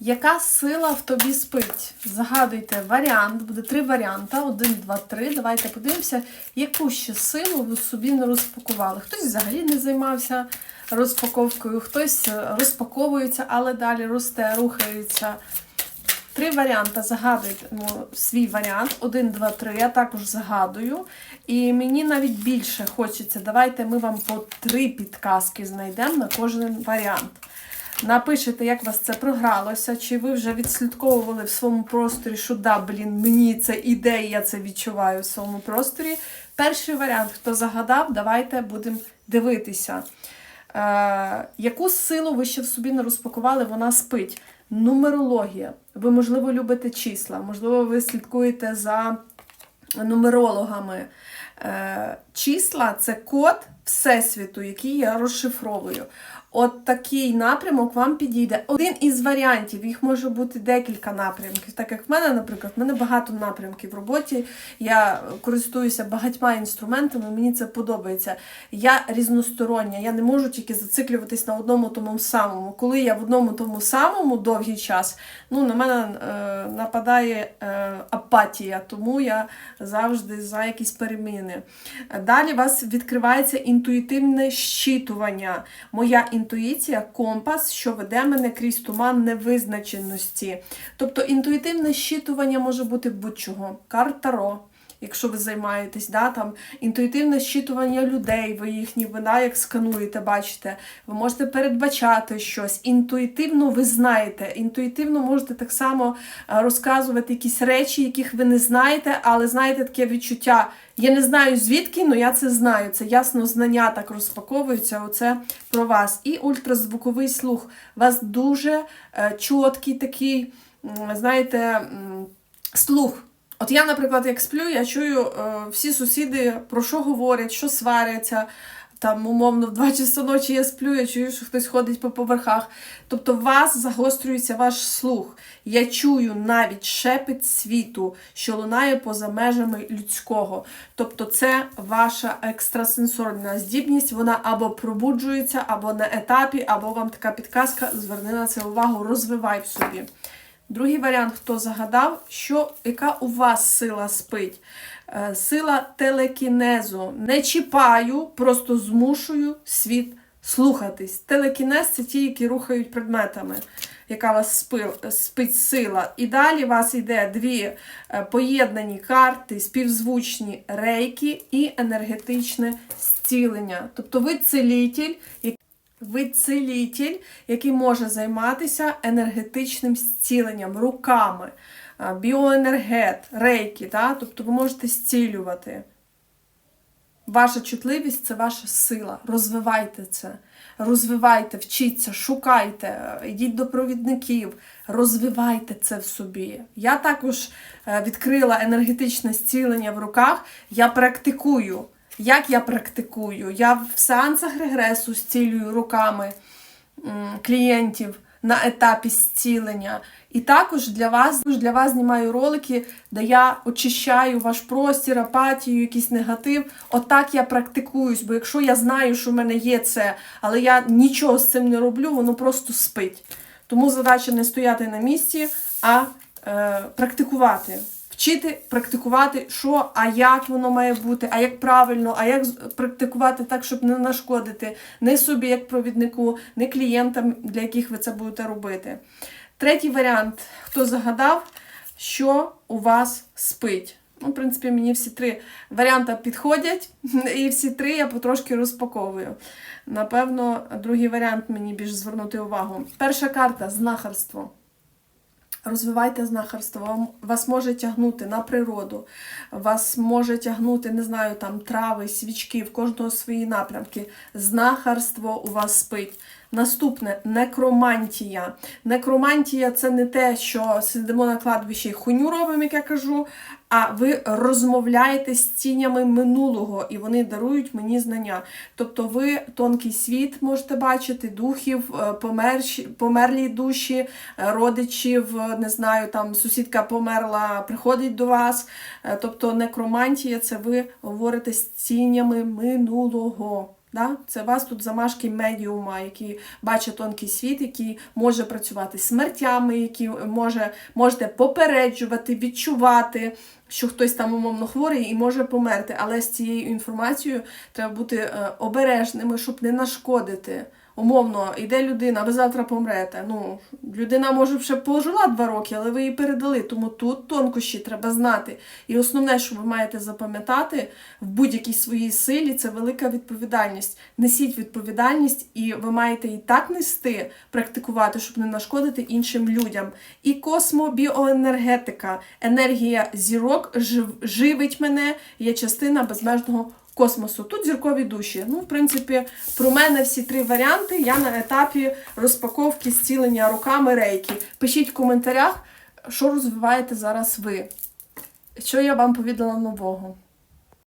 Яка сила в тобі спить? Загадуйте варіант, буде три варіанти. Один, два, три. Давайте подивимося, яку ще силу ви собі не розпакували. Хтось взагалі не займався розпаковкою, хтось розпаковується, але далі росте, рухається. Три варіанти загадуйте ну, свій варіант. Один, два, три. Я також загадую. І мені навіть більше хочеться. Давайте ми вам по три підказки знайдемо на кожен варіант. Напишете, як вас це програлося, чи ви вже відслідковували в своєму просторі, що да, блін, мені це іде, я це відчуваю в своєму просторі. Перший варіант, хто загадав, давайте будемо дивитися. Е, яку силу ви ще в собі не розпакували, вона спить. Нумерологія. Ви, можливо, любите числа, можливо, ви слідкуєте за нумерологами. Е, числа це код Всесвіту, який я розшифровую. От такий напрямок вам підійде. Один із варіантів, їх може бути декілька напрямків. Так як в мене, наприклад, в мене багато напрямків в роботі. Я користуюся багатьма інструментами, мені це подобається. Я різностороння, я не можу тільки зациклюватись на одному тому самому. Коли я в одному тому самому довгий час, ну на мене е, нападає е, апатія, тому я завжди за якісь переміни. Далі у вас відкривається інтуїтивне щитування. Моя інтуїція компас, що веде мене крізь туман невизначеності. Тобто інтуїтивне щитування може бути будь-чого. Карта Таро, якщо ви займаєтесь, да, там, інтуїтивне щитування людей, ви їхні вина, як скануєте, бачите, ви можете передбачати щось. Інтуїтивно ви знаєте, інтуїтивно можете так само е, розказувати якісь речі, яких ви не знаєте, але знаєте таке відчуття. Я не знаю звідки, але я це знаю. Це ясно знання так розпаковується. Оце про вас. І ультразвуковий слух. У вас дуже е, чіткий такий, знаєте, слух. От я, наприклад, як сплю, я чую е, всі сусіди про що говорять, що сваряться. Там, умовно, в 2 часа ночі я сплю, я чую, що хтось ходить по поверхах. Тобто, у вас загострюється ваш слух. Я чую навіть шепіт світу, що лунає поза межами людського. Тобто, це ваша екстрасенсорна здібність, вона або пробуджується, або на етапі, або вам така підказка, зверни на це увагу, розвивай в собі. Другий варіант, хто загадав, що яка у вас сила спить? Е, Сила телекінезу. Не чіпаю, просто змушую світ слухатись. Телекінез це ті, які рухають предметами, яка вас спи- спить сила. І далі у вас йде дві е, поєднані карти, співзвучні рейки і енергетичне зцілення. Тобто ви целітель, який ви цілитель, який може займатися енергетичним зціленням руками, біоенергет, рейки, да? тобто ви можете зцілювати. Ваша чутливість це ваша сила. Розвивайте це. Розвивайте, вчіться, шукайте, йдіть до провідників, розвивайте це в собі. Я також е, відкрила енергетичне зцілення в руках, я практикую. Як я практикую? Я в сеансах регресу зцілюю руками клієнтів на етапі зцілення. І також для вас, для вас знімаю ролики, де я очищаю ваш простір, апатію, якийсь негатив. Отак я практикуюсь, бо якщо я знаю, що в мене є це, але я нічого з цим не роблю, воно просто спить. Тому задача не стояти на місці, а е, практикувати. Вчити практикувати, що, а як воно має бути, а як правильно, а як практикувати так, щоб не нашкодити не собі як провіднику, не клієнтам, для яких ви це будете робити. Третій варіант, хто загадав, що у вас спить. Ну, в принципі, мені всі три варіанти підходять, і всі три я потрошки розпаковую. Напевно, другий варіант мені більш звернути увагу. Перша карта знахарство. Розвивайте знахарство, вас може тягнути на природу, вас може тягнути, не знаю, там трави, свічки, в кожного свої напрямки. Знахарство у вас спить. Наступне некромантія. Некромантія це не те, що сидимо на кладбищі і хуню робимо, як я кажу, а ви розмовляєте з тінями минулого, і вони дарують мені знання. Тобто ви тонкий світ можете бачити, духів, е, померлі душі, е, родичів, е, не знаю, там сусідка померла, приходить до вас. Тобто некромантія це ви говорите з тінями минулого. Да? Це вас тут замашки медіума, який бачить тонкий світ, який може працювати з смертями, який може, можете попереджувати, відчувати, що хтось там умовно хворий і може померти. Але з цією інформацією треба бути е, обережними, щоб не нашкодити. Умовно, йде людина, ви завтра помрете. Ну, людина може ще пожила два роки, але ви її передали. Тому тут тонкощі треба знати. І основне, що ви маєте запам'ятати в будь-якій своїй силі, це велика відповідальність. Несіть відповідальність, і ви маєте і так нести, практикувати, щоб не нашкодити іншим людям. І космобіоенергетика, енергія зірок жив, живить мене, є частина безмежного космосу. Тут зіркові душі. Ну, в принципі, про мене всі три варіанти. Я на етапі розпаковки зцілення руками рейки. Пишіть в коментарях, що розвиваєте зараз ви. Що я вам повідала нового.